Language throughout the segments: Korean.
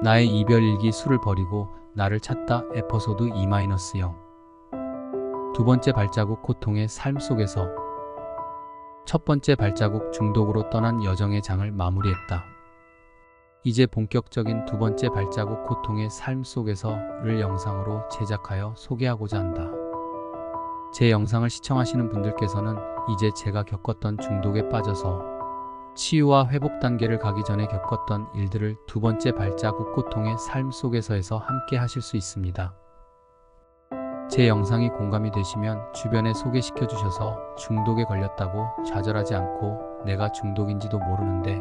나의 이별 일기 술을 버리고 나를 찾다 에피소드 2-0 두 번째 발자국 고통의 삶 속에서 첫 번째 발자국 중독으로 떠난 여정의 장을 마무리했다. 이제 본격적인 두 번째 발자국 고통의 삶 속에서를 영상으로 제작하여 소개하고자 한다. 제 영상을 시청하시는 분들께서는 이제 제가 겪었던 중독에 빠져서 치유와 회복 단계를 가기 전에 겪었던 일들을 두 번째 발자국 고통의 삶 속에서에서 함께 하실 수 있습니다. 제 영상이 공감이 되시면 주변에 소개시켜 주셔서 중독에 걸렸다고 좌절하지 않고 내가 중독인지도 모르는데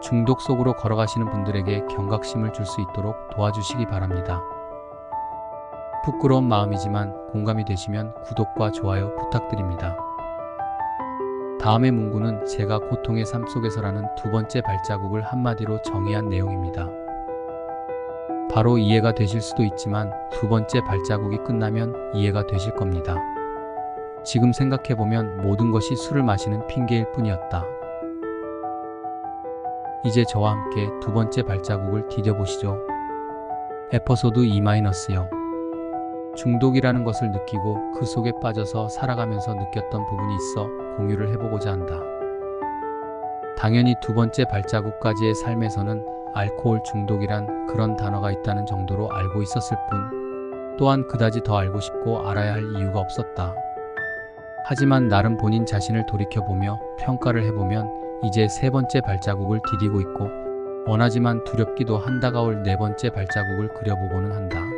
중독 속으로 걸어가시는 분들에게 경각심을 줄 수 있도록 도와주시기 바랍니다. 부끄러운 마음이지만 공감이 되시면 구독과 좋아요 부탁드립니다. 다음의 문구는 제가 고통의 삶 속에서라는 두 번째 발자국을 한마디로 정의한 내용입니다. 바로 이해가 되실 수도 있지만 두 번째 발자국이 끝나면 이해가 되실 겁니다. 지금 생각해보면 모든 것이 술을 마시는 핑계일 뿐이었다. 이제 저와 함께 두 번째 발자국을 디뎌보시죠. 에피소드 2-0 중독이라는 것을 느끼고 그 속에 빠져서 살아가면서 느꼈던 부분이 있어 공유를 해보고자 한다. 당연히 두 번째 발자국까지의 삶에서는 알코올 중독이란 그런 단어가 있다는 정도로 알고 있었을 뿐 또한 그다지 더 알고 싶고 알아야 할 이유가 없었다. 하지만 나름 본인 자신을 돌이켜보며 평가를 해보면 이제 세 번째 발자국을 디디고 있고 원하지만 두렵기도 한 다가올 네 번째 발자국을 그려보고는 한다.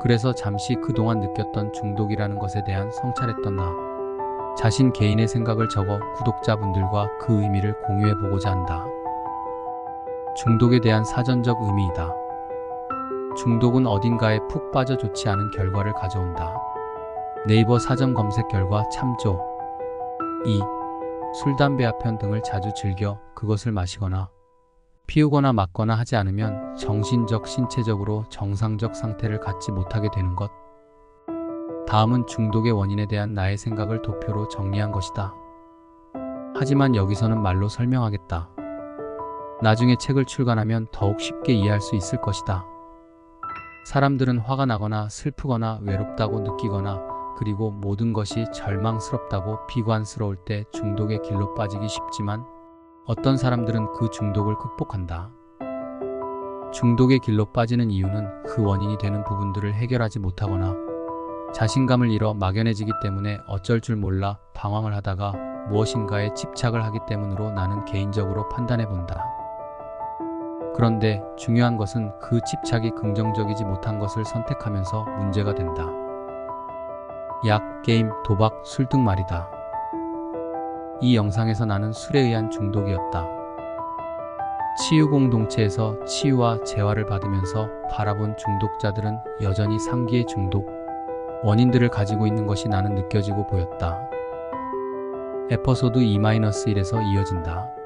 그래서 잠시 그동안 느꼈던 중독이라는 것에 대한 성찰했던 나. 자신 개인의 생각을 적어 구독자분들과 그 의미를 공유해 보고자 한다. 중독에 대한 사전적 의미이다. 중독은 어딘가에 푹 빠져 좋지 않은 결과를 가져온다. 네이버 사전 검색 결과 참조 2. 술, 담배, 아편 등을 자주 즐겨 그것을 마시거나 피우거나 맞거나 하지 않으면 정신적, 신체적으로 정상적 상태를 갖지 못하게 되는 것. 다음은 중독의 원인에 대한 나의 생각을 도표로 정리한 것이다. 하지만 여기서는 말로 설명하겠다. 나중에 책을 출간하면 더욱 쉽게 이해할 수 있을 것이다. 사람들은 화가 나거나 슬프거나 외롭다고 느끼거나 그리고 모든 것이 절망스럽다고 비관스러울 때 중독의 길로 빠지기 쉽지만 어떤 사람들은 그 중독을 극복한다. 중독의 길로 빠지는 이유는 그 원인이 되는 부분들을 해결하지 못하거나 자신감을 잃어 막연해지기 때문에 어쩔 줄 몰라 방황을 하다가 무엇인가에 집착을 하기 때문으로 나는 개인적으로 판단해 본다. 그런데 중요한 것은 그 집착이 긍정적이지 못한 것을 선택하면서 문제가 된다. 약, 게임, 도박, 술 등 말이다. 이 영상에서 나는 술에 의한 중독이었다. 치유 공동체에서 치유와 재활을 받으면서 바라본 중독자들은 여전히 상기의 중독, 원인들을 가지고 있는 것이 나는 느껴지고 보였다. 에피소드 2-1에서 이어진다.